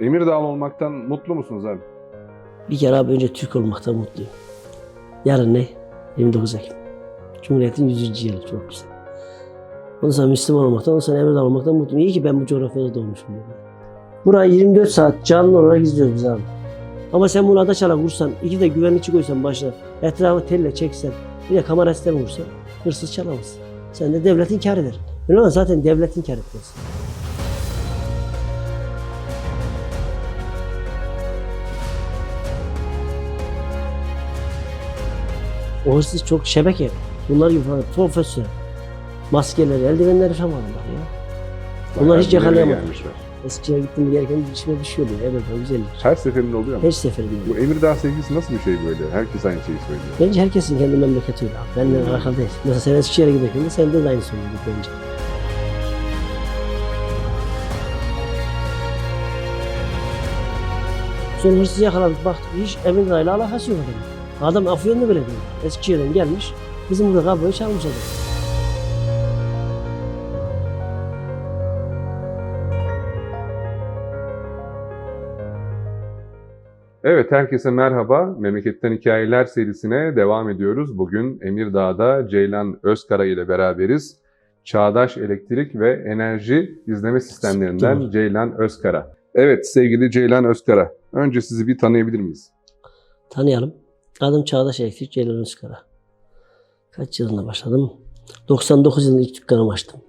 Emirdağlı olmaktan mutlu musunuz abi? Bir kere abi önce Türk olmaktan mutluyum. Yarın ne? 29 Ekim. Cumhuriyet'in 100. yılı çok güzel. Ondan sonra Müslüman olmaktan, ondan sonra Emirdağ olmaktan mutluyum. İyi ki ben bu coğrafyada doğmuşum. Burayı 24 saat canlı olarak izliyoruz biz abi. Ama sen bunu adaçala vursan, iki de güvenlikçi koysan başına, etrafı telle çeksen, bir de kamera sistemi vursan, hırsız çalamaz. Sen de devlet inkar eder. Öyle zaten devlet inkar etmez. O hırsız çok şebeke. Bunlar gibi falan profesyonel. Maskeleri, eldivenleri falan var ya. Bunlar hiç bir yakalayamadı. Eskiye gittim gereken içime düşüyor diyor. Evet o güzellik. Her seferinde oluyor mu? Her seferinde. Bu Emirdağ sevgisi nasıl bir şey böyle? Herkes aynı şeyi söylüyor. Bence herkesin kendi memleketi öyle. Benimle alakalı değil. Mesela sen Eskişehir'e giderken de sende de aynı söylüyorduk bence. Sonra hırsızı yakaladık baktık hiç Emirdağ ile alakası yok adamın. Adam Afyon'da bile değil. Eskişehir'den gelmiş. Bizim burada kabloyu çalmış adam. Evet, herkese merhaba. Memleketten Hikayeler serisine devam ediyoruz. Bugün Emirdağ'da Ceylan Özkara ile beraberiz. Çağdaş Elektrik ve Enerji İzleme Sistemlerinden. Ceylan Özkara. Evet, sevgili Ceylan Özkara. Önce sizi bir tanıyabilir miyiz? Tanıyalım. Adım Çağdaş Elektrik Ceylan Özkara. Kaç yılında başladım? 99 yılında ilk dükkanımı açtım.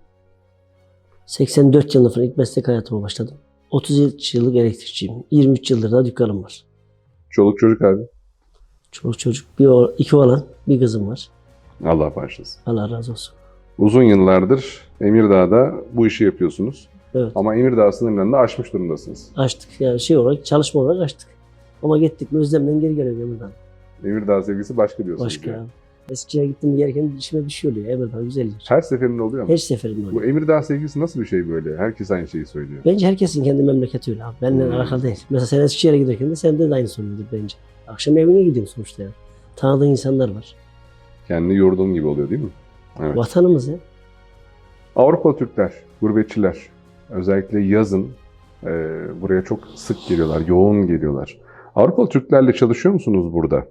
84 yılında falan ilk meslek hayatıma başladım. 33 yıllık elektrikçiyim. 23 yıldır da dükkanım var. Çoluk çocuk abi. Çoluk çocuk, bir iki oğlan, bir kızım var. Allah bağışlasın. Allah razı olsun. Uzun yıllardır Emirdağ'da bu işi yapıyorsunuz. Evet. Ama Emirdağ sınırlarını aşmış durumdasınız. Açtık yani şey olarak, çalışma olarak açtık. Ama gittik mi Özlem'den geri geliyor buradan. Emirdağ sevgisi başka diyorsunuz. Başka. yani. Eskiye gittim gereken içime bir şey oluyor. Evet güzel yer. Her seferinde oluyor mu? Her seferinde Bu oluyor. Emirdağ sevgisi nasıl bir şey böyle? Herkes aynı şeyi söylüyor. Bence herkesin kendi memleketi öyle abi. Benimle Hmm. alakalı değil. Mesela sen Eskişehir'e giderken de sende de aynı soruyordur bence. Akşam evine gidiyorsun sonuçta ya. Tanıdığın insanlar var. Kendi yurdun gibi oluyor değil mi? Evet. Vatanımız ya. Avrupalı Türkler, gurbetçiler özellikle yazın e, buraya çok sık geliyorlar, yoğun geliyorlar. Avrupalı Türklerle çalışıyor musunuz burada?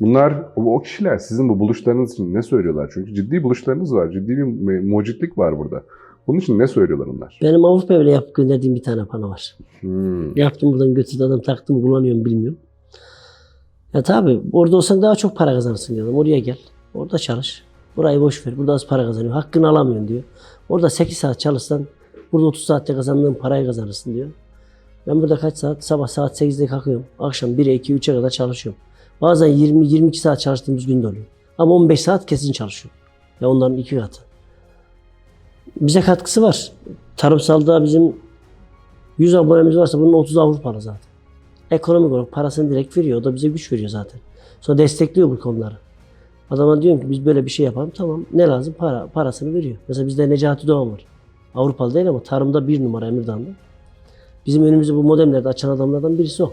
Bunlar, o, kişiler sizin bu buluşlarınız için ne söylüyorlar? Çünkü ciddi buluşlarınız var, ciddi bir mu- mucitlik var burada. Bunun için ne söylüyorlar onlar? Benim Avrupa bile yapıp gönderdiğim bir tane pano var. Hmm. Yaptım buradan götürdü adam taktım kullanıyorum bilmiyorum. Ya tabi orada olsan daha çok para kazanırsın diyorum. Oraya gel. Orada çalış. Burayı boş ver. Burada az para kazanıyor. Hakkını alamıyorsun diyor. Orada 8 saat çalışsan burada 30 saatte kazandığın parayı kazanırsın diyor. Ben burada kaç saat? Sabah saat 8'de kalkıyorum. Akşam 1'e 2'ye 3'e kadar çalışıyorum. Bazen 20-22 saat çalıştığımız gün de oluyor. Ama 15 saat kesin çalışıyorum. Ya onların iki katı. Bize katkısı var. Tarımsalda bizim 100 abonemiz varsa bunun 30 Avrupalı zaten. Ekonomik olarak parasını direkt veriyor. O da bize güç veriyor zaten. Sonra destekliyor bu konuları. Adama diyorum ki biz böyle bir şey yapalım. Tamam ne lazım? Para. Parasını veriyor. Mesela bizde Necati Doğan var. Avrupalı değil ama tarımda bir numara Emirdağ'da. Bizim önümüzü bu modemlerde açan adamlardan birisi o.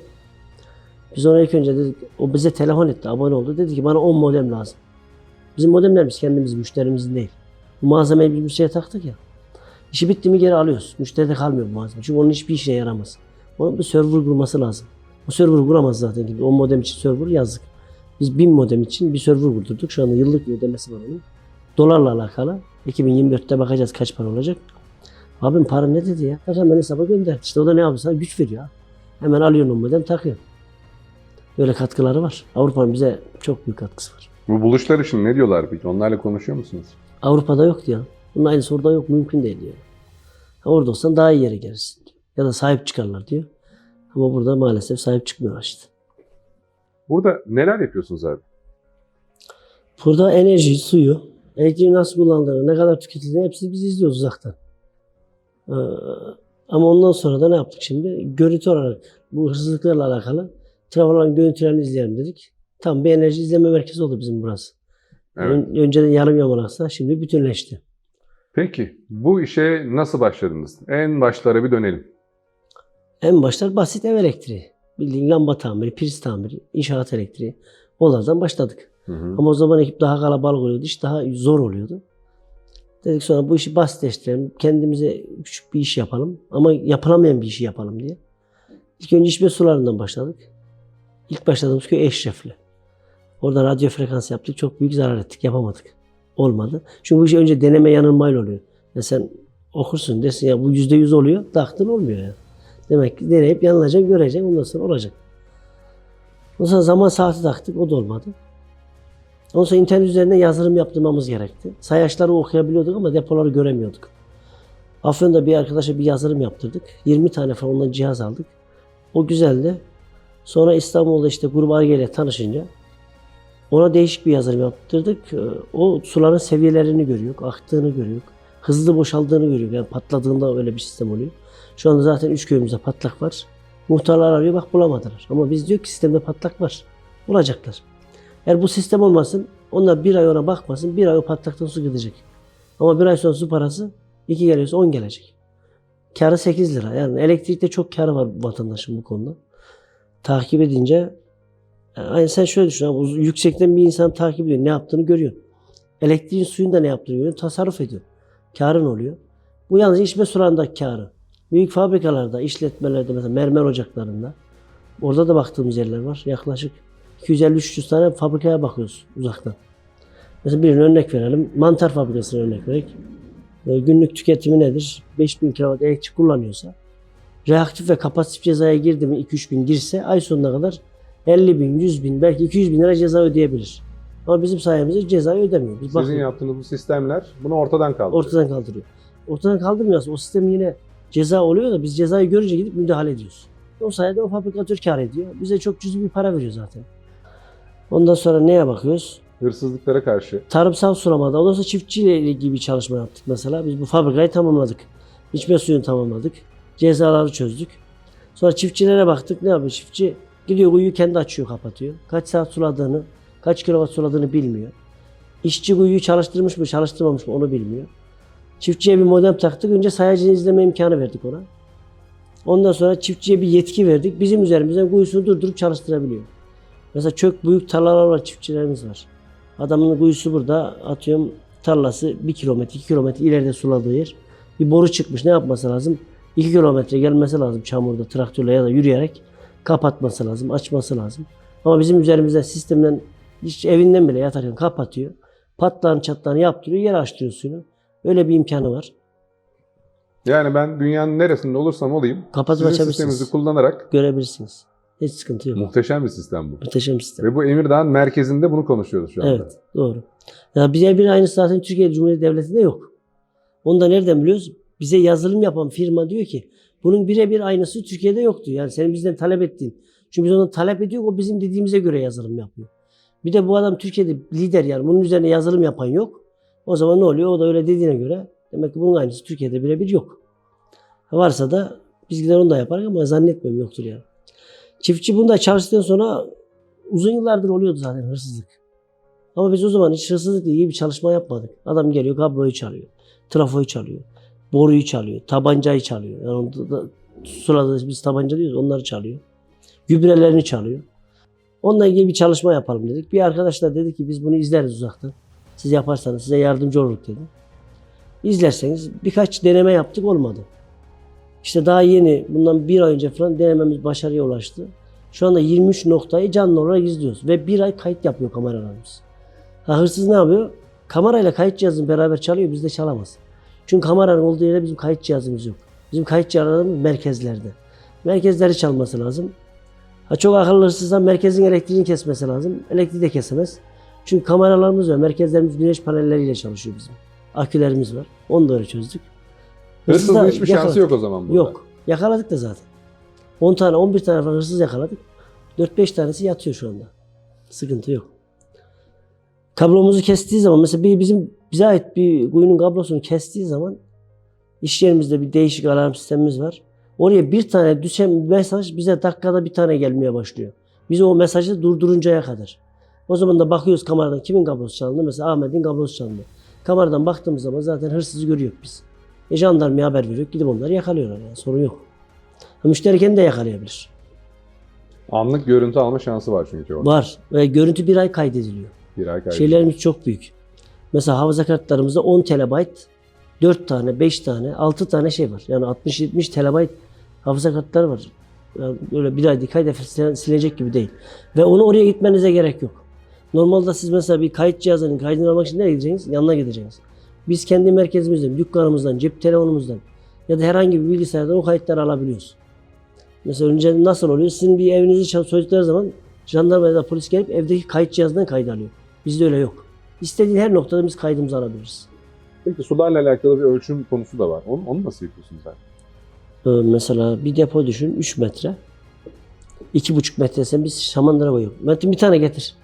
Biz ona ilk önce dedik, o bize telefon etti, abone oldu. Dedi ki bana 10 modem lazım. Bizim modemlerimiz kendimizin, müşterimizin değil. Bu malzemeyi biz müşteriye taktık ya. İşi bitti mi geri alıyoruz. Müşteride kalmıyor bu malzeme. Çünkü onun hiçbir işine yaramaz. Onun bir server kurması lazım. Bu server kuramaz zaten gibi. O modem için server yazdık. Biz 1000 modem için bir server kurdurduk. Şu anda yıllık bir ödemesi var onun. Dolarla alakalı. 2024'te bakacağız kaç para olacak. Abim para ne dedi ya? Hemen hesaba gönder. İşte o da ne yapıyor? Sana güç veriyor. Hemen alıyorsun o modem takıyor. Böyle katkıları var. Avrupa'nın bize çok büyük katkısı var. Bu buluşlar için ne diyorlar peki? Onlarla konuşuyor musunuz? Avrupa'da yok diyor. Bunun aynısı orada yok. Mümkün değil diyor. Orada olsan daha iyi yere gelirsin diyor. Ya da sahip çıkarlar diyor. Ama burada maalesef sahip çıkmıyorlar işte. Burada neler yapıyorsunuz abi? Burada enerji, suyu, elektriği nasıl kullandığını, ne kadar tüketildiğini hepsini biz izliyoruz uzaktan. Ee, ama ondan sonra da ne yaptık şimdi? Görüntü olarak bu hırsızlıklarla alakalı trafoların görüntülerini izleyelim dedik. Tam bir enerji izleme merkezi oldu bizim burası. Evet. Ön- önceden yarım yamalaksa şimdi bütünleşti. Peki bu işe nasıl başladınız? En başlara bir dönelim. En başlar basit ev elektriği. Bildiğin lamba tamiri, priz tamiri, inşaat elektriği. Onlardan başladık. Hı hı. Ama o zaman ekip daha kalabalık oluyordu. iş daha zor oluyordu. Dedik sonra bu işi basitleştirelim. Kendimize küçük bir iş yapalım. Ama yapılamayan bir işi yapalım diye. İlk önce içme sularından başladık. İlk başladığımız köy Eşrefli. Orada radyo frekans yaptık. Çok büyük zarar ettik. Yapamadık. Olmadı. Çünkü bu iş önce deneme yanılmayla oluyor. Ya sen okursun desin ya bu yüzde yüz oluyor. Taktın olmuyor ya. Demek ki deneyip yanılacaksın, göreceksin. Ondan sonra olacak. Ondan sonra zaman saati taktık. O da olmadı. Ondan sonra internet üzerinden yazılım yaptırmamız gerekti. Sayaçları okuyabiliyorduk ama depoları göremiyorduk. Afyon'da bir arkadaşa bir yazılım yaptırdık. 20 tane falan ondan cihaz aldık. O güzeldi. Sonra İstanbul'da işte Grup Arge ile tanışınca ona değişik bir yazılım yaptırdık. Ee, O suların seviyelerini görüyor, aktığını görüyor. Hızlı boşaldığını görüyor. Yani patladığında öyle bir sistem oluyor. Şu anda zaten üç köyümüzde patlak var. Muhtarlar arıyor bak bulamadılar. Ama biz diyor ki sistemde patlak var. Bulacaklar. Eğer bu sistem olmasın, onlar bir ay ona bakmasın, bir ay o patlaktan su gidecek. Ama bir ay sonra su parası iki geliyorsa 10 gelecek. Karı 8 lira. Yani elektrikte çok karı var vatandaşın bu konuda. Takip edince yani aynı sen şöyle düşün abi, yüksekten bir insan takip ediyor. Ne yaptığını görüyorsun. Elektriğin suyun da ne yaptığını görüyorsun. Tasarruf ediyor. Karın oluyor. Bu yalnız içme sularındaki karı. Büyük fabrikalarda, işletmelerde mesela mermer ocaklarında orada da baktığımız yerler var. Yaklaşık 250-300 tane fabrikaya bakıyoruz uzaktan. Mesela birine örnek verelim. Mantar fabrikasına örnek verelim. E, günlük tüketimi nedir? 5000 kW elektrik kullanıyorsa reaktif ve kapasitif cezaya girdi mi 2-3 bin girse ay sonuna kadar 50 bin, 100 bin, belki 200 bin lira ceza ödeyebilir. Ama bizim sayemizde cezayı ödemiyor. Biz Sizin bakıyoruz, yaptığınız bu sistemler bunu ortadan kaldırıyor. ortadan kaldırıyor. Ortadan kaldırmıyorsa o sistem yine ceza oluyor da biz cezayı görünce gidip müdahale ediyoruz. O sayede o fabrikatör kar ediyor. Bize çok cüzi bir para veriyor zaten. Ondan sonra neye bakıyoruz? Hırsızlıklara karşı. Tarımsal sulamada. Ondan sonra çiftçiyle ilgili bir çalışma yaptık mesela. Biz bu fabrikayı tamamladık. İçme suyunu tamamladık. Cezaları çözdük. Sonra çiftçilere baktık. Ne yapıyor çiftçi? Gidiyor kuyuyu kendi açıyor kapatıyor. Kaç saat suladığını, kaç kilowatt suladığını bilmiyor. İşçi kuyuyu çalıştırmış mı çalıştırmamış mı onu bilmiyor. Çiftçiye bir modem taktık. Önce sayacını izleme imkanı verdik ona. Ondan sonra çiftçiye bir yetki verdik. Bizim üzerimizden kuyusunu durdurup çalıştırabiliyor. Mesela çok büyük tarlalar var, çiftçilerimiz var. Adamın kuyusu burada atıyorum tarlası 1 kilometre 2 kilometre ileride suladığı yer. Bir boru çıkmış ne yapması lazım? 2 kilometre gelmesi lazım çamurda traktörle ya da yürüyerek kapatması lazım, açması lazım. Ama bizim üzerimizden sistemden hiç evinden bile yatarken kapatıyor. Patlağını çatlağını yaptırıyor, yer açtırıyor suyunu. Öyle bir imkanı var. Yani ben dünyanın neresinde olursam olayım Kapatıp sizin açabilirsiniz. sisteminizi kullanarak Görebilirsiniz. Hiç sıkıntı yok. muhteşem bir sistem bu. Muhteşem sistem. Ve bu Emirdağ'ın merkezinde bunu konuşuyoruz şu anda. Evet, doğru. Ya bize bir aynısı zaten Türkiye Cumhuriyeti Devleti'nde yok. Onu da nereden biliyoruz? Bize yazılım yapan firma diyor ki bunun birebir aynısı Türkiye'de yoktu. Yani senin bizden talep ettiğin. Çünkü biz ondan talep ediyor, o bizim dediğimize göre yazılım yapıyor. Bir de bu adam Türkiye'de lider yani bunun üzerine yazılım yapan yok. O zaman ne oluyor? O da öyle dediğine göre demek ki bunun aynısı Türkiye'de birebir yok. Varsa da biz gider onu da yaparız ama zannetmiyorum yoktur yani. Çiftçi bunda çalıştıktan sonra uzun yıllardır oluyordu zaten hırsızlık. Ama biz o zaman hiç hırsızlıkla ilgili bir çalışma yapmadık. Adam geliyor kabloyu çalıyor, trafoyu çalıyor, boruyu çalıyor, tabancayı çalıyor. Yani onda da, sulada biz tabanca diyoruz onları çalıyor. Gübrelerini çalıyor. Onunla ilgili bir çalışma yapalım dedik. Bir arkadaş da dedi ki biz bunu izleriz uzaktan. Siz yaparsanız size yardımcı oluruz dedi. İzlerseniz birkaç deneme yaptık olmadı. İşte daha yeni bundan bir ay önce falan denememiz başarıya ulaştı. Şu anda 23 noktayı canlı olarak izliyoruz. Ve bir ay kayıt yapıyor kameralarımız. Ha, hırsız ne yapıyor? Kamerayla kayıt cihazını beraber çalıyor, biz de çalamaz. Çünkü kameranın olduğu yerde bizim kayıt cihazımız yok. Bizim kayıt cihazlarımız merkezlerde. Merkezleri çalması lazım. Ha, çok akıllı hırsızsa merkezin elektriğini kesmesi lazım. Elektriği de kesemez. Çünkü kameralarımız var. Merkezlerimiz güneş panelleriyle çalışıyor bizim. Akülerimiz var. Onu da öyle çözdük. Hırsızın Hırsızlar hiçbir şansı yakaladık. yok o zaman burada. Yok. Yakaladık da zaten. 10 tane 11 tane falan hırsız yakaladık. 4-5 tanesi yatıyor şu anda. Sıkıntı yok. Kablomuzu kestiği zaman mesela bir bizim bize ait bir kuyunun kablosunu kestiği zaman iş yerimizde bir değişik alarm sistemimiz var. Oraya bir tane düşen mesaj bize dakikada bir tane gelmeye başlıyor. Biz o mesajı durduruncaya kadar. O zaman da bakıyoruz kameradan kimin kablosu çalındı. Mesela Ahmet'in kablosu çalındı. Kameradan baktığımız zaman zaten hırsızı görüyor biz. E jandarmaya haber veriyor. Gidip onları yakalıyorlar yani sorun yok. Müşteri kendi de yakalayabilir. Anlık görüntü alma şansı var çünkü orada. Var. Ve görüntü bir ay kaydediliyor. Bir ay kaybı. Şeylerimiz çok büyük. Mesela hafıza kartlarımızda 10 terabayt 4 tane, 5 tane, 6 tane şey var. Yani 60-70 terabayt hafıza kartları var. Yani böyle bir ay, iki ay defa silecek gibi değil. Ve onu oraya gitmenize gerek yok. Normalde siz mesela bir kayıt cihazının kaydını almak için nereye gideceksiniz? Yanına gideceksiniz. Biz kendi merkezimizden, dükkanımızdan, cep telefonumuzdan ya da herhangi bir bilgisayardan o kayıtları alabiliyoruz. Mesela önce nasıl oluyor? Sizin bir evinizi soydukları zaman jandarma ya da polis gelip evdeki kayıt cihazından kaydı alıyor. Bizde öyle yok. İstediğin her noktada biz kaydımızı alabiliriz. Peki sularla alakalı bir ölçüm konusu da var. Onu, onu nasıl yapıyorsunuz sen? Ee, mesela bir depo düşün 3 metre. 2,5 metre sen biz şamandıra koyuyoruz. Metin bir tane getir.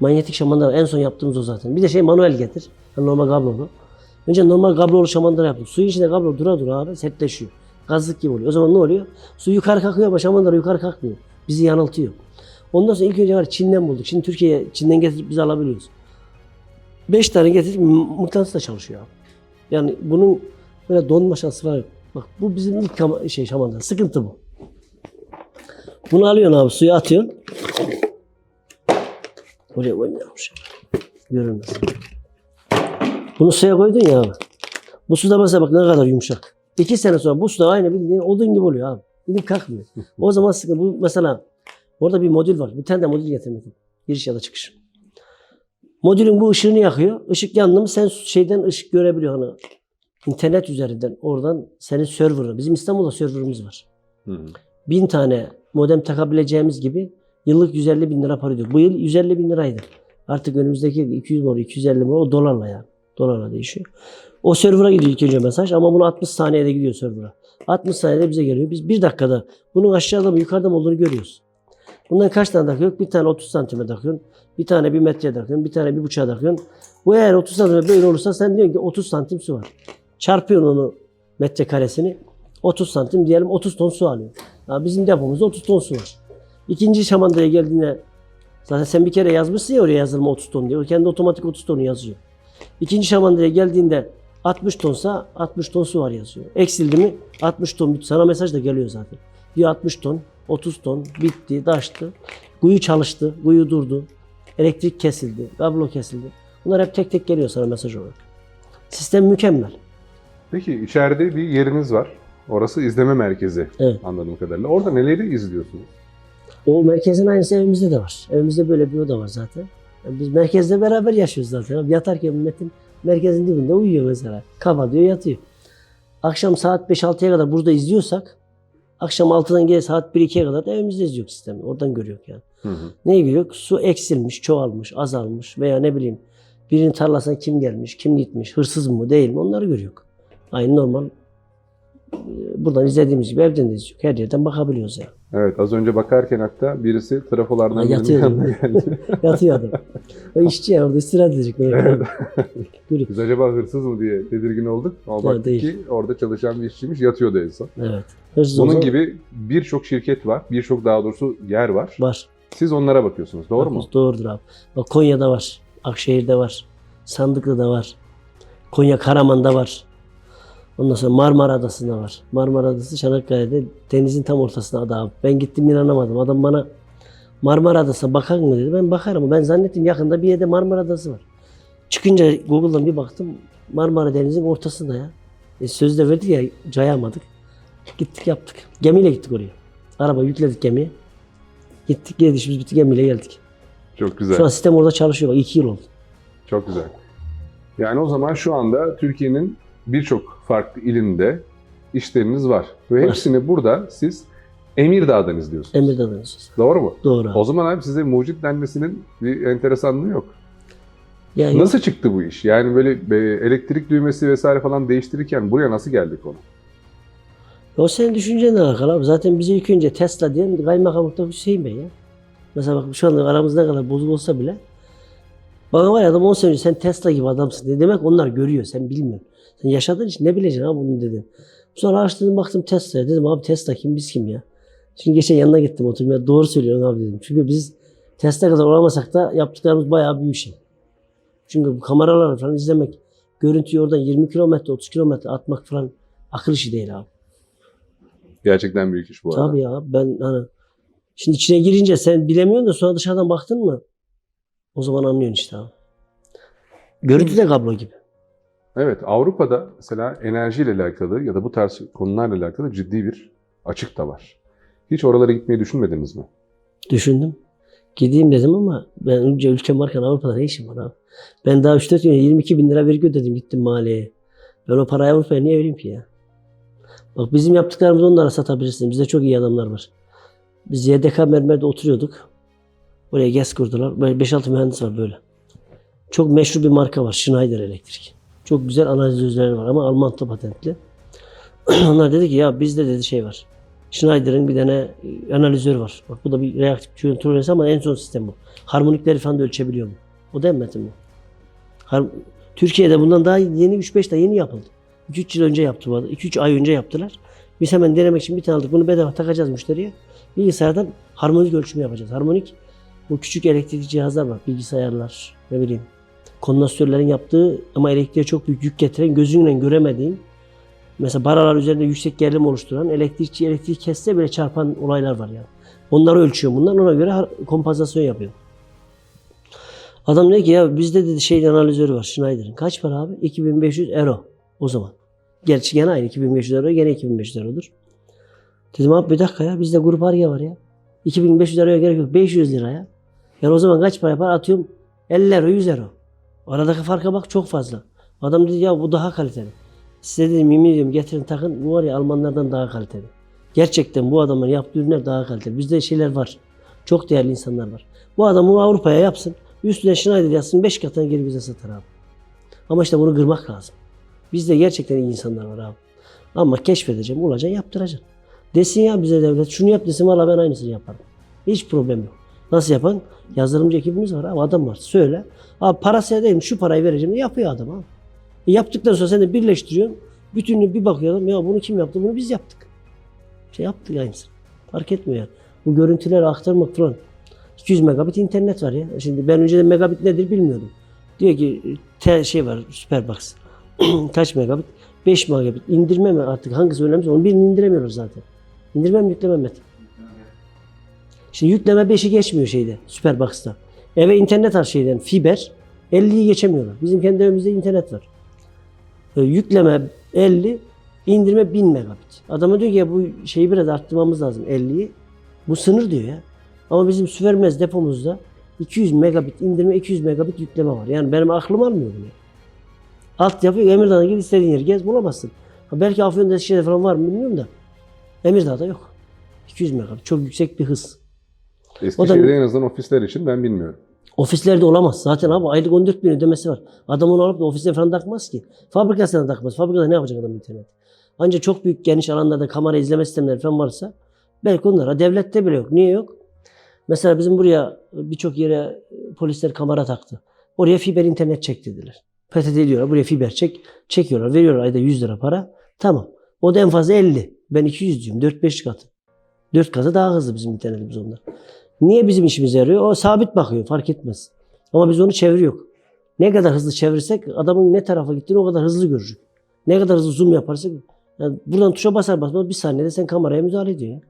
Manyetik şamandıra en son yaptığımız o zaten. Bir de şey manuel getir. Yani normal kablolu. Önce normal kablolu şamandıra yaptık. Suyun içinde kablo dura dura abi sertleşiyor. Gazlık gibi oluyor. O zaman ne oluyor? Su yukarı kalkıyor ama şamandıra yukarı kalkmıyor. Bizi yanıltıyor. Ondan sonra ilk önce var Çin'den bulduk. Şimdi Türkiye'ye Çin'den getirip biz alabiliyoruz. 5 tane getirip mıknatısla çalışıyor abi. Yani bunun böyle donma şansı var. Bak bu bizim ilk kama- şey şamandıra. Sıkıntı bu. Bunu alıyorsun abi suya atıyorsun. Oraya koymuyormuş. Görünmez. Bunu suya koydun ya abi. Bu suda mesela bak ne kadar yumuşak. İki sene sonra bu suda aynı bildiğin odun gibi oluyor abi. İnip kalkmıyor. o zaman sıkıntı. Bu mesela orada bir modül var. Bir tane de modül getirmedim. Giriş ya da çıkış. Modülün bu ışığını yakıyor. Işık yandı mı sen şeyden ışık görebiliyorsun. Hani internet üzerinden oradan senin server'ı. Bizim İstanbul'da server'ımız var. Hı hı. Bin tane modem takabileceğimiz gibi yıllık 150 bin lira para ödüyor. Bu yıl 150 bin liraydı. Artık önümüzdeki yıl 200 mi olur, 250 mi o dolarla yani. Dolarla değişiyor. O server'a gidiyor ilk önce mesaj ama bunu 60 saniyede gidiyor server'a. 60 saniyede bize geliyor. Biz bir dakikada bunun aşağıda mı yukarıda mı olduğunu görüyoruz. Bundan kaç tane takıyor? Bir tane 30 santime takıyorsun. Bir tane bir metreye takıyorsun. Bir tane bir buçuğa takıyorsun. Bu eğer 30 santime böyle olursa sen diyorsun ki 30 santim su var. Çarpıyorsun onu metrekaresini. 30 santim diyelim 30 ton su alıyor. Ya bizim depomuzda 30 ton su var. İkinci şamandaya geldiğinde zaten sen bir kere yazmışsın ya oraya yazılma 30 ton diye. O kendi otomatik 30 tonu yazıyor. İkinci şamandaya geldiğinde 60 tonsa 60 ton su var yazıyor. Eksildi mi 60 ton. Sana mesaj da geliyor zaten. Diyor 60 ton, 30 ton bitti, taştı. Kuyu çalıştı, kuyu durdu. Elektrik kesildi, kablo kesildi. Bunlar hep tek tek geliyor sana mesaj olarak. Sistem mükemmel. Peki içeride bir yeriniz var. Orası izleme merkezi Evet. anladığım kadarıyla. Orada neleri izliyorsunuz? O merkezin aynısı evimizde de var. Evimizde böyle bir oda var zaten. Yani biz merkezde beraber yaşıyoruz zaten. Yatarken milletin merkezin dibinde uyuyor mesela. Kafa diyor yatıyor. Akşam saat 5-6'ya kadar burada izliyorsak akşam 6'dan geri saat 1-2'ye kadar da evimizde izliyor sistemi. Oradan görüyor yani. Hı hı. Neyi görüyor? Su eksilmiş, çoğalmış, azalmış veya ne bileyim birinin tarlasına kim gelmiş, kim gitmiş, hırsız mı değil mi onları görüyor. Aynı normal e, buradan izlediğimiz gibi evden de izliyor. Her yerden bakabiliyoruz yani. Evet az önce bakarken hatta birisi trafolardan Ha, birinin yanına geldi. Yatıyor adam. O işçi ya orada istirahat edecek. Görüyor. Biz acaba hırsız mı diye tedirgin olduk. Ama Evet, baktık değil. ki orada çalışan bir işçiymiş yatıyordu en son. Evet. Hırsız Bunun olsa gibi birçok şirket var. Birçok daha doğrusu yer var. var. Siz onlara bakıyorsunuz. Doğru mu? Doğrudur abi. Bak Konya'da var. Akşehir'de var. Sandıklı'da var. Konya Karaman'da var. Ondan sonra Marmara Adası'nda var. Marmara Adası Çanakkale'de denizin tam ortasında ada abi. Ben gittim inanamadım. Adam bana Marmara Adası'na bakar mı dedi. Ben bakarım. Ben zannettim yakında bir yerde Marmara Adası var. Çıkınca Google'dan bir baktım. Marmara Denizi'nin ortasında ya. E, sözde verdik ya cayamadık. Gittik yaptık. Gemiyle gittik oraya. Araba yükledik gemiye. Gittik geldik biz bitti gemiyle geldik. Çok güzel. Şu an sistem orada çalışıyor. Bak iki yıl oldu. Çok güzel. Yani o zaman şu anda Türkiye'nin birçok farklı ilinde işleriniz var. Ve Var. hepsini burada siz Emirdağ'dan izliyorsunuz. Emirdağ danışıyoruz. Doğru mu? Doğru abi. O zaman abi size mucit denmesinin bir enteresanlığı yok. Yani Nasıl çıktı bu iş? Yani böyle e, elektrik düğmesi vesaire falan değiştirirken buraya nasıl geldik onu? o senin düşüncenle alakalı abi. Zaten bize ilk önce Tesla diyen kaymakamlıkta Hüseyin Bey ya. Mesela bak şu anda aramızda ne kadar bozuk olsa bile bana var ya adam 10 sene önce sen Tesla gibi adamsın dedi. Demek onlar görüyor. Sen bilmiyorsun. Sen yaşadığın için ne bileceksin abi bunu dedim. Sonra araştırdım baktım Tesla'ya. Dedim abi Tesla kim biz kim ya? Şimdi geçen yanına gittim oturmaya. Doğru söylüyorsun abi dedim. Çünkü biz Tesla kadar olamasak da yaptıklarımız bayağı büyük şey. Çünkü bu kameraları falan izlemek, görüntüyü oradan 20 kilometre, 30 kilometre atmak falan akıl işi değil abi. Gerçekten büyük iş bu arada. Tabii ya ben hani şimdi içine girince sen bilemiyorsun da sonra dışarıdan baktın mı o zaman anlıyorsun işte abi. Görüntü de kablo gibi. Evet Avrupa'da mesela enerjiyle alakalı ya da bu tarz konularla alakalı ciddi bir açık da var. Hiç oralara gitmeyi düşünmediniz mi? Düşündüm. Gideyim dedim ama ben önce ülkem varken Avrupa'da ne işim var abi? Ben daha 3-4 gün 22 bin lira vergi ödedim gittim maliyeye. Ben o parayı Avrupa'ya niye vereyim ki ya? Bak bizim yaptıklarımızı onlara satabilirsin. Bizde çok iyi adamlar var. Biz YDK mermerde oturuyorduk. Oraya GES kurdular. Böyle 5-6 mühendis var böyle. Çok meşhur bir marka var. Schneider Elektrik. Çok güzel analizörleri var ama Alman patentli. Onlar dedi ki ya bizde dedi şey var. Schneider'ın bir tane e, analizör var. Bak bu da bir reaktif kontrolörü ama en son sistem bu. Harmonikleri falan da ölçebiliyor mu? O da Metin bu. Har- Türkiye'de bundan daha yeni 3-5 daha yeni yapıldı. 2-3 yıl önce yaptı bu arada. 2-3 ay önce yaptılar. Biz hemen denemek için bir tane aldık. Bunu bedava takacağız müşteriye. Bilgisayardan harmonik ölçümü yapacağız. Harmonik bu küçük elektrikli cihazlar var. Bilgisayarlar, ne bileyim. Kondansatörlerin yaptığı ama elektriğe çok büyük yük getiren, gözünle göremediğin mesela baralar üzerinde yüksek gerilim oluşturan elektrikçi elektriği kesse bile çarpan olaylar var yani. Onları ölçüyor bunlar. Ona göre kompozisyon yapıyor. Adam dedi ki ya bizde dedi şey analizörü var Schneider'ın. Kaç para abi? 2500 euro o zaman. Gerçi gene aynı 2500 euro gene 2500 eurodur. Dedim abi bir dakika ya bizde grup arge var ya. 2500 euroya gerek yok 500 lira ya. Yani o zaman kaç para yapar? Atıyorum 50 euro 100 euro. Aradaki farka bak çok fazla. Adam dedi ya bu daha kaliteli. Size dedim yemin ediyorum getirin takın bu var ya Almanlardan daha kaliteli. Gerçekten bu adamların yaptığı ürünler daha kaliteli. Bizde şeyler var. Çok değerli insanlar var. Bu adam bunu Avrupa'ya yapsın. Üstüne Schneider yazsın 5 katına geri bize satar abi. Ama işte bunu kırmak lazım. Bizde gerçekten iyi insanlar var abi. Ama keşfedeceğim, bulacaksın, yaptıracaksın. Desin ya bize devlet, şunu yap desin valla ben aynısını yaparım. Hiç problem yok. Nasıl yapan? Yazılımcı ekibimiz var abi, adam var. Söyle. Abi parası değil şu parayı vereceğim yapıyor adam abi. E yaptıktan sonra sen birleştiriyorsun. Bütününü bir bakıyorum ya bunu kim yaptı? Bunu biz yaptık. Şey yaptık aynısını. Fark etmiyor yani. Bu görüntüleri aktarmak falan. 200 megabit internet var ya. Şimdi ben önceden megabit nedir bilmiyordum. Diyor ki te, şey var Superbox. Kaç megabit? 5 megabit. İndirme mi artık hangisi önemliyse onu birini indiremiyoruz zaten. İndirme mi yükleme mi? Metin? Şimdi yükleme 5'i geçmiyor şeyde Superbox'ta. Eve internet al şeyden fiber 50'yi geçemiyorlar. Bizim kendi evimizde internet var. E, yükleme 50, indirme 1000 megabit. Adama diyor ki ya bu şeyi biraz arttırmamız lazım 50'yi. Bu sınır diyor ya. Ama bizim Süvermez depomuzda 200 megabit indirme, 200 megabit yükleme var. Yani benim aklım almıyor bunu. Altyapı Emirdağ'a git istediğin yeri gez bulamazsın. Ha belki Afyon'da Eskişehir'de falan var mı bilmiyorum da. Emirdağ'da yok. 200 megabit. Çok yüksek bir hız. Eskişehir'de en azından ofisler için ben bilmiyorum. Ofislerde olamaz. Zaten abi aylık 14 bin ödemesi var. Adam onu alıp da ofise falan takmaz ki. Fabrikasına takmaz. Fabrikada ne yapacak adam internet? Ancak çok büyük geniş alanlarda kamera izleme sistemleri falan varsa belki onlara devlette bile yok. Niye yok? Mesela bizim buraya birçok yere polisler kamera taktı. Oraya fiber internet çek dediler. PTT diyorlar buraya fiber çek. Çekiyorlar. Veriyorlar ayda 100 lira para. Tamam. O da en fazla 50. Ben 200 diyorum. 4-5 katı. 4 katı daha hızlı bizim internetimiz ondan. Niye bizim işimize yarıyor? O sabit bakıyor. Fark etmez. Ama biz onu çeviriyor. Ne kadar hızlı çevirirsek adamın ne tarafa gittiğini o kadar hızlı görür. Ne kadar hızlı zoom yaparsak yani buradan tuşa basar basmaz bir saniyede sen kameraya müdahale ediyor.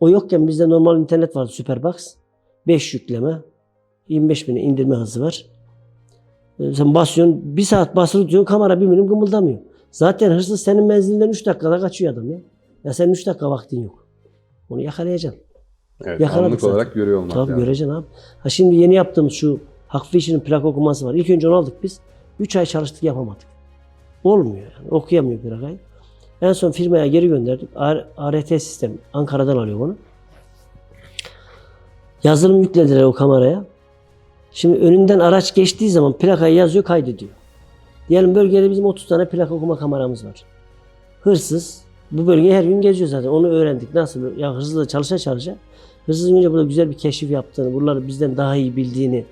O yokken bizde normal internet vardı Superbox. 5 yükleme. 25 bine indirme hızı var. Ee, Sen basıyorsun, bir saat basılı tutuyorsun, kamera bir milim gımıldamıyor. Zaten hırsız senin menzilinden 3 dakikada kaçıyor adam ya. Ya senin 3 dakika vaktin yok. Onu yakalayacaksın. Evet, Yakaladık anlık zaten. olarak görüyor olmak Tabii lazım. göreceksin abi. Ha şimdi yeni yaptığımız şu Hakkı İşi'nin plak okuması var. İlk önce onu aldık biz. 3 ay çalıştık yapamadık. Olmuyor yani. Okuyamıyor plakayı. En son firmaya geri gönderdik. ART sistem Ankara'dan alıyor bunu. Yazılım yüklediler o kameraya. Şimdi önünden araç geçtiği zaman plakayı yazıyor kaydediyor. Diyelim bölgede bizim 30 tane plak okuma kameramız var. Hırsız bu bölgeyi her gün geziyor zaten. Onu öğrendik. Nasıl? Ya hırsızla çalışa çalışa. Hırsızın önce burada güzel bir keşif yaptığını, buraları bizden daha iyi bildiğini.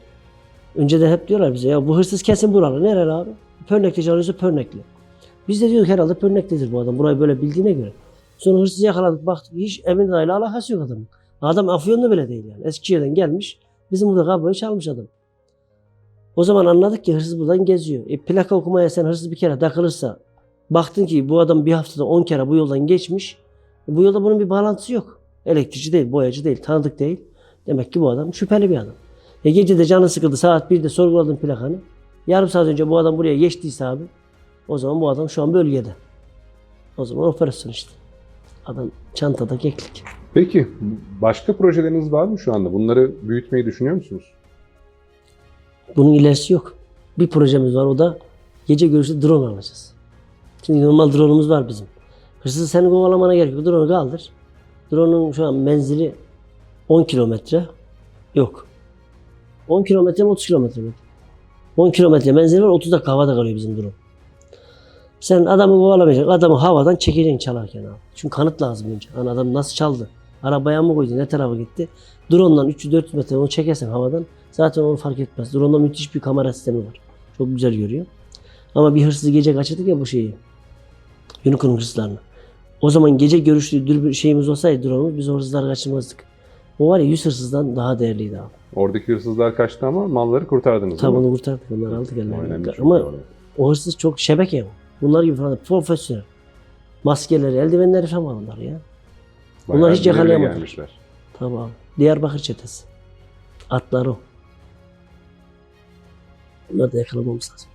Önceden hep diyorlar bize ya bu hırsız kesin buralı. Nereli abi? Pörnekli çalışıyorsa Pörnekli. Biz de diyorduk herhalde Pörneklidir bu adam. Burayı böyle bildiğine göre. Sonra hırsızı yakaladık baktık hiç Emirdağ ile alakası yok adamın. Adam Afyonlu bile değil yani. Eskişehir'den gelmiş. Bizim burada kabloyu çalmış adam. O zaman anladık ki hırsız buradan geziyor. E, plaka okumaya sen hırsız bir kere takılırsa baktın ki bu adam bir haftada 10 kere bu yoldan geçmiş. E, bu yolda bunun bir bağlantısı yok. Elektrikçi değil, boyacı değil, tanıdık değil. Demek ki bu adam şüpheli bir adam. E gece de canı sıkıldı saat 1'de sorguladın plakanı. Yarım saat önce bu adam buraya geçtiyse abi o zaman bu adam şu an bölgede. O zaman operasyon işte. Adam çantada keklik. Peki başka projeleriniz var mı şu anda? Bunları büyütmeyi düşünüyor musunuz? Bunun ilerisi yok. Bir projemiz var o da gece görüşü drone alacağız. Şimdi normal drone'umuz var bizim. Hırsızı senin kovalamana gerek yok. Drone'u kaldır. Drone'un şu an menzili 10 kilometre. Yok. 10 kilometre mi 30 kilometre mi? 10 kilometre menzili var 30 dakika havada kalıyor bizim drone. Sen adamı kovalamayacaksın. Adamı havadan çekeceksin çalarken abi. Çünkü kanıt lazım önce. Hani adam nasıl çaldı? Arabaya mı koydu? Ne tarafa gitti? Drone'dan 300-400 metre onu çekersen havadan zaten onu fark etmez. Drone'da müthiş bir kamera sistemi var. Çok güzel görüyor. Ama bir hırsızı gece kaçırdık ya bu şeyi. Unicorn hırsızlarını. O zaman gece görüşlü dürbün şeyimiz olsaydı drone'umuz biz o hırsızları kaçırmazdık. O var ya 100 hırsızdan daha değerliydi abi. Oradaki hırsızlar kaçtı ama malları kurtardınız Tabi değil mi? onu kurtardık onları aldık ellerine. Ama o hırsız çok şebeke. Bunlar gibi falan profesyonel. Maskeleri, eldivenleri falan var onlar ya. Bunlar Bayağı hiç bir yere yakalayamadılar. Tabii abi. Diyarbakır çetesi. Atlar o. Bunları da yakalamamız lazım.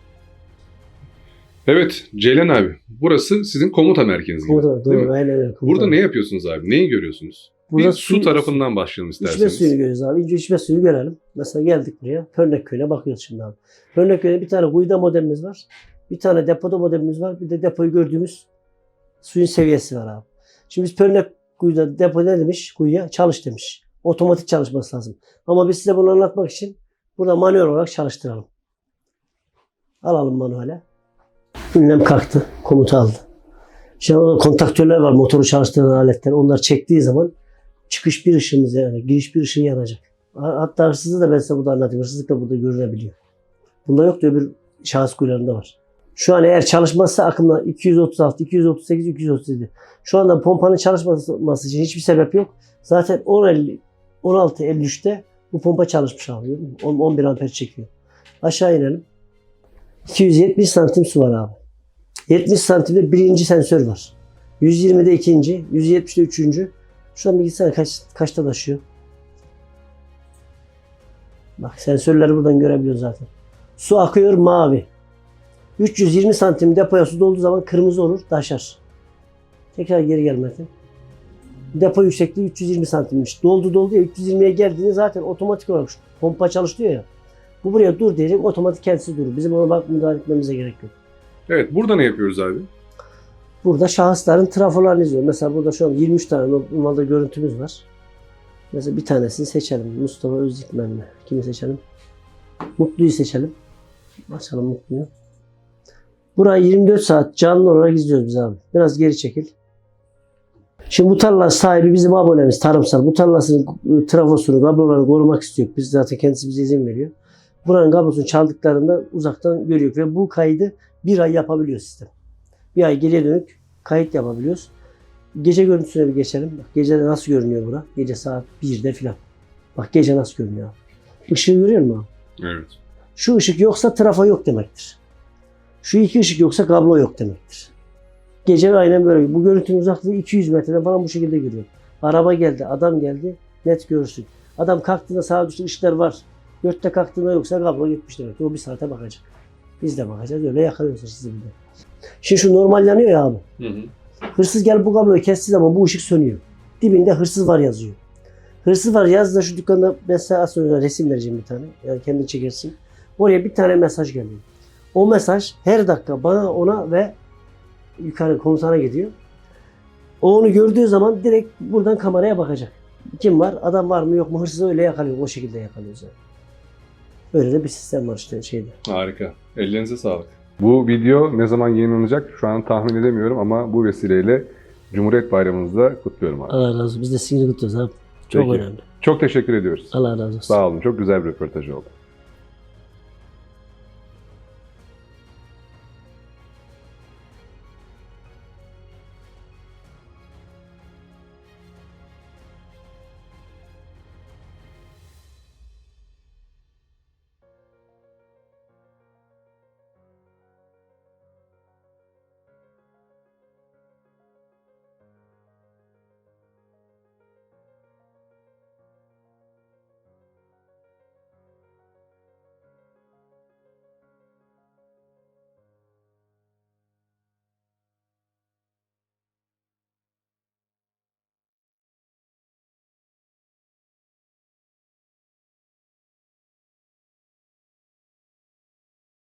Evet Ceylan abi burası sizin komuta merkeziniz. Komutanım, değil mi? doğru, aynen öyle. Burada komutanım. ne yapıyorsunuz abi? Neyi görüyorsunuz? Burada bir su suyu- tarafından başlayalım İçme isterseniz. suyunu görüyoruz abi. İnce içme suyu görelim. Mesela geldik buraya. Pörnek köyüne bakıyoruz şimdi abi. Pörnek köyüne bir tane kuyuda modemimiz var. Bir tane depoda modemimiz var. Bir de depoyu gördüğümüz suyun seviyesi var abi. Şimdi biz Pörnek kuyuda depo ne demiş? Kuyuya çalış demiş. Otomatik çalışması lazım. Ama biz size bunu anlatmak için burada manuel olarak çalıştıralım. Alalım manuele. Ünlem kalktı. Komuta aldı. Şimdi orada kontaktörler var. Motoru çalıştıran aletler. Onlar çektiği zaman çıkış bir ışığımız yani giriş bir ışığı yanacak. Hatta hırsızı da ben size burada anlatayım. Hırsızlık da burada görünebiliyor. Bunda yok da öbür şahıs kuyularında var. Şu an eğer çalışmazsa akımda 236, 238, 237. Şu anda pompanın çalışması için hiçbir sebep yok. Zaten 10.50, 16.53'te bu pompa çalışmış abi. gördün mü? 10 11 amper çekiyor. Aşağı inelim. 270 santim su var abi. 70 santimde birinci sensör var. 120'de ikinci, 170'de üçüncü. Şu an bilgisayar kaç, kaçta taşıyor? Bak sensörleri buradan görebiliyoruz zaten. Su akıyor mavi. 320 santim depoya su dolduğu zaman kırmızı olur, taşar. Tekrar geri gel Metin. Depo yüksekliği 320 santimmiş. Doldu doldu ya 320'ye geldiğinde zaten otomatik olarak pompa çalışıyor ya. Bu buraya dur diyecek otomatik kendisi durur. Bizim ona bak müdahale etmemize gerek yok. Evet burada ne yapıyoruz abi? Burada şahısların trafolarını izliyor. Mesela burada şu an 23 tane normalde görüntümüz var. Mesela bir tanesini seçelim. Mustafa Özdikmen mi? Kimi seçelim? Mutlu'yu seçelim. Açalım Mutlu'yu. Burayı 24 saat canlı olarak izliyoruz biz abi. Biraz geri çekil. Şimdi bu tarla sahibi bizim abonemiz tarımsal. Bu tarlasının e, trafosunu, kablolarını korumak istiyor. Biz zaten kendisi bize izin veriyor. Buranın kablosunu çaldıklarında uzaktan görüyor ve bu kaydı bir ay yapabiliyor sistem. Bir ay geriye dönük kayıt yapabiliyoruz. Gece görüntüsüne bir geçelim. Bak gece de nasıl görünüyor bura? Gece saat 1'de filan. Bak gece nasıl görünüyor? Işığı görüyor musun? Evet. Şu ışık yoksa trafo yok demektir. Şu iki ışık yoksa kablo yok demektir. Gece aynen böyle. Bu görüntünün uzaklığı 200 metreden falan bu şekilde görüyor. Araba geldi, adam geldi, net görürsün. Adam kalktığında sağa düştü ışıklar var. Dörtte kalktığında yoksa kablo gitmiş demek. O bir saate bakacak. Biz de bakacağız. Öyle yakalıyoruz hırsızı bir de. Şimdi şu normal yanıyor ya abi. Hı hı. Hırsız gelip bu kabloyu kestiği zaman bu ışık sönüyor. Dibinde hırsız var yazıyor. Hırsız var yazda şu dükkanda mesela az sonra resim vereceğim bir tane. Yani kendin çekersin. Oraya bir tane mesaj geliyor. O mesaj her dakika bana ona ve yukarı komutana gidiyor. O onu gördüğü zaman direkt buradan kameraya bakacak. Kim var? Adam var mı yok mu? Hırsızı öyle yakalıyor. O şekilde yakalıyoruz yani. Böyle de bir sistem var işte şeyde. Harika. Ellerinize sağlık. Bu video ne zaman yayınlanacak şu an tahmin edemiyorum ama bu vesileyle Cumhuriyet Bayramınızı da kutluyorum abi. Allah razı olsun. Biz de sinir kutluyoruz abi. Çok Peki. önemli. Çok teşekkür ediyoruz. Allah razı olsun. Sağ olun. Çok güzel bir röportaj oldu.